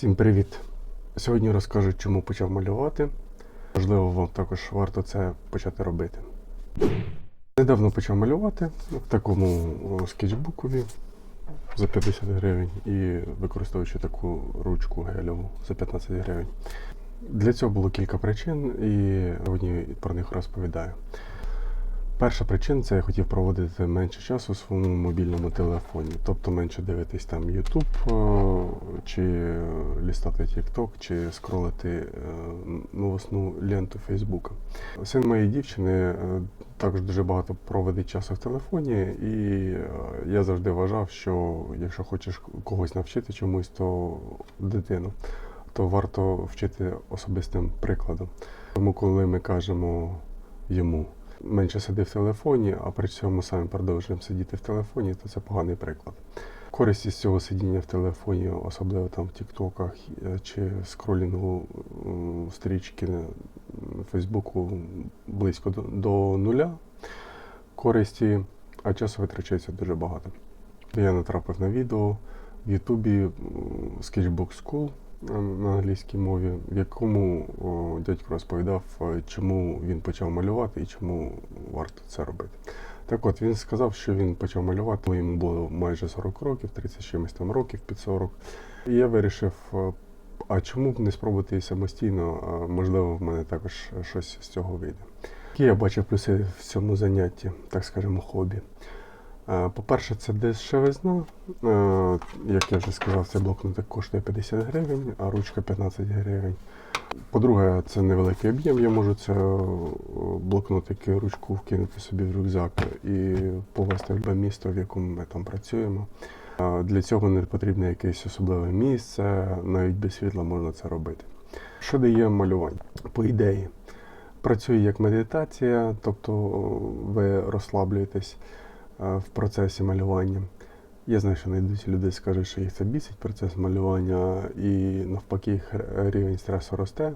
Всім привіт! Сьогодні розкажу, чому почав малювати. Можливо, вам також варто це почати робити. Недавно почав малювати в такому скетчбукові за 50 гривень і використовуючи таку ручку гелеву за 15 гривень. Для цього було кілька причин, і сьогодні про них розповідаю. Перша причина це я хотів проводити менше часу у своєму мобільному телефоні, тобто менше дивитись там YouTube, е, чи лістати TikTok, чи скролити е, новосну ленту Facebook. Син моєї дівчини е, також дуже багато проводить часу в телефоні, і я завжди вважав, що якщо хочеш когось навчити чомусь, то дитину, то варто вчити особистим прикладом. Тому коли ми кажемо йому менше сиди в телефоні, а при цьому самі продовжуємо сидіти в телефоні, то це поганий приклад. Користь із цього сидіння в телефоні, особливо там в Тіктоках е, чи скролінгу стрічки Фейсбуку близько до, нуля користі, а часу витрачається дуже багато. Я натрапив на відео в Ютубі Sketchbook School на англійській мові, в якому о, дядько розповідав, е, чому він почав малювати і чому варто це робити. Так от він сказав, що він почав малювати, коли йому було майже 40 років, 30 чимось там років під 40. І я вирішив, е, а чому б не спробувати самостійно, можливо, в мене також щось з цього вийде. Які я бачив плюси в цьому занятті, так скажемо, хобі. По-перше, це дешевизна. Як я вже сказав, цей блокнотик коштує 50 гривень, а ручка 15 гривень. По-друге, це невеликий об'єм. Я можу це е, блокнотик і ручку вкинути собі в рюкзак і повезти в місто, в якому ми там працюємо. Для цього не потрібно якесь особливе місце, навіть без світла можна це робити. Що дає малювання? По ідеї, працює як медитація, тобто ви розслаблюєтесь в процесі малювання. Я знаю, що знайдуться люди скажуть, що їх це бісить процес малювання, і навпаки їх рівень стресу росте.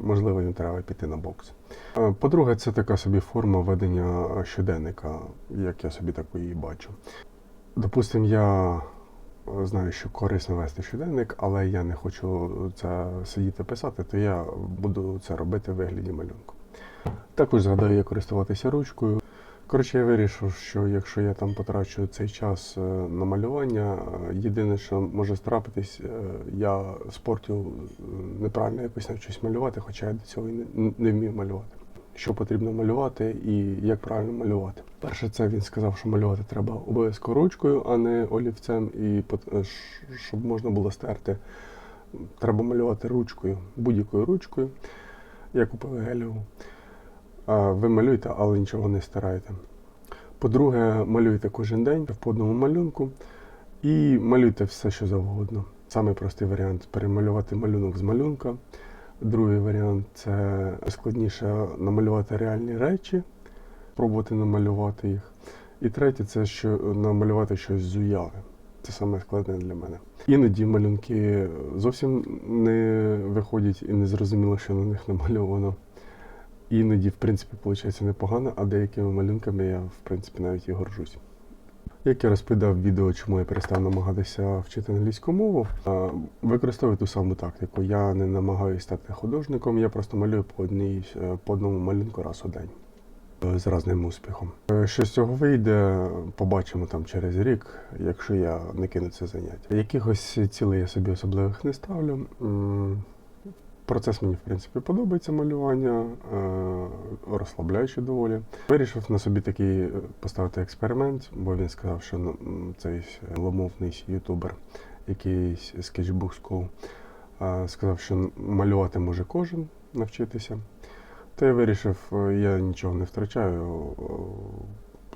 Можливо, їм треба піти на бокс. По-друге, це така собі форма ведення щоденника, як я собі таку її бачу. Допустимо, я знаю, що корисно вести щоденник, але я не хочу це сидіти писати, то я буду це робити в вигляді малюнку. Також згадаю, як користуватися ручкою. Коротше, я вирішив, що якщо я там потрачу цей час е, на малювання, е, єдине, що може трапитись, е, я спортю е, неправильно якось навчусь малювати, хоча я до цього не, вмів малювати. Що потрібно малювати і як правильно малювати. Перше, це він сказав, що малювати треба обов'язково ручкою, а не олівцем, і щоб можна було стерти. Треба малювати ручкою, будь-якою ручкою. Я купив гелеву. Ви малюєте, але нічого не стираєте. По-друге, малюйте кожен день по одному малюнку і малюйте все, що завгодно. Самий простий варіант перемалювати малюнок з малюнка. Другий варіант це складніше намалювати реальні речі, пробувати намалювати їх. І третє це що намалювати щось з уяви. Це саме складне для мене. Іноді малюнки зовсім не виходять і не зрозуміло, що на них намальовано. Іноді, в принципі, виходить непогано, а деякими малюнками я, в принципі, навіть і горжусь. Як я розповідав відео, чому я перестав намагатися вчити англійську мову, використовую ту саму тактику. Я не намагаюся стати художником, я просто малюю по, одній, е, по одному малюнку раз у день е, з разним успіхом. Е, Що з цього вийде, побачимо там через рік, якщо я не кину це заняття. Якихось цілей я собі особливих не ставлю. Процес мені, в принципі, подобається малювання, е, розслабляючи доволі. Вирішив на собі такий е, поставити експеримент, бо він сказав, що ну, цей ломовний ютубер, якийсь School, е, сказав, що малювати може кожен навчитися. То я вирішив, е, я нічого не втрачаю, е,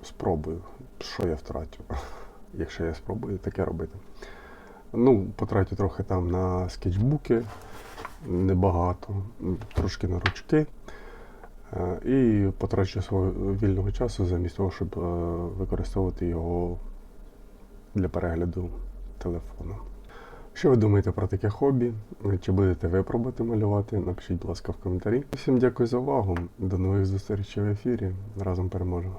спробую, що я втратю, якщо я спробую таке робити. Ну, потратю трохи там на скетчбуки, небагато, трошки на ручки. Е, І потрачу свого вільного часу замість того, щоб е, використовувати його для перегляду телефону. Що ви думаєте про таке хобі? Чи будете ви пробувати малювати? Напишіть, будь ласка, в коментарі. Всім дякую за увагу. До нових зустрічей в ефірі. Разом переможемо.